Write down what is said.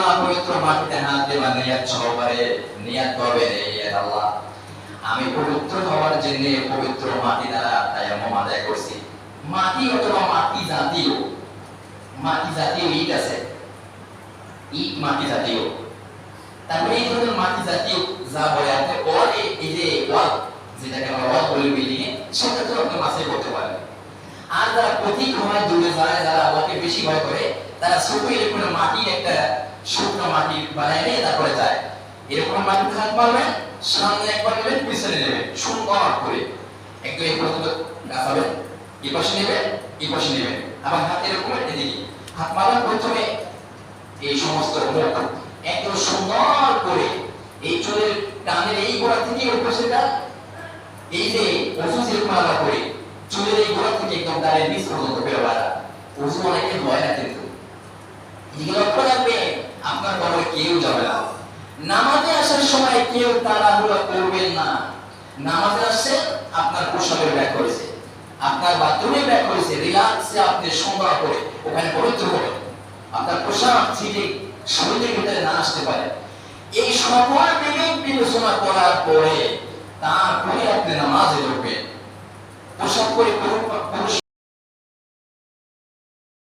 মা পবিত্র মাটিতে হাত দেবা নিয়াত সহকারে নিয়াত করবে আল্লাহ। আমি পবিত্র হওয়ার জন্য পবিত্র মাটি দ্বারা তায়াম্মুম আদায় করছি। মাটি অথবা মাটি জাতীয় মাটি জাতীয় ইট আছে। ইট মাটি জাতীয়। তারপরে এই ধরনের মাটি জাতীয় যা বলে আপনি ওয়াল এই যে ওয়াল, যেটাকে আমরা যারা প্রতীক হয় দূরে যায়, যারা আল্লাহকে বেশি ভয় করে, তারা ছোট এরকম মাটির একটা শুকনো মাটি বানায় নিয়ে তারপরে যায়। এরকম মাটি খাত পারবেন সামনে একবার পিছনে সুন্দর করে। একটু এই পর্যন্ত এই পাশে এই পাশে আবার হাত এরকম হাত মারার প্রথমে এই সমস্ত মুখ একদম সুন্দর করে এই চুলের কানের এই গোড়া থেকে ওই পাশেটা, এই যে ওষু যেরকম আলাদা করে। চুলের এই গোড়া থেকে একদম দাঁড়িয়ে নিচ পর্যন্ত বেরো বাড়া ওষু অনেকে হয় না কিন্তু। লক্ষ্য রাখবেন আপনার কবরে কেউ যাবে না। নামাজে আসার না। আপনার পোশাকের ব্যাগ করেছে। আপনার বাথরুমে ব্যাগ করেছে রিল্যাক্সে আপনি সুন্দর করে ওখানে পবিত্র হবেন আপনার পোশাক ছিটে শরীরের ভিতরে না আসতে পারে। এই সকল বিবেক বিবেচনা করার পরে তারপরে আপনি নামাজে ঢুকবেন। পোশাক করে পুরুষ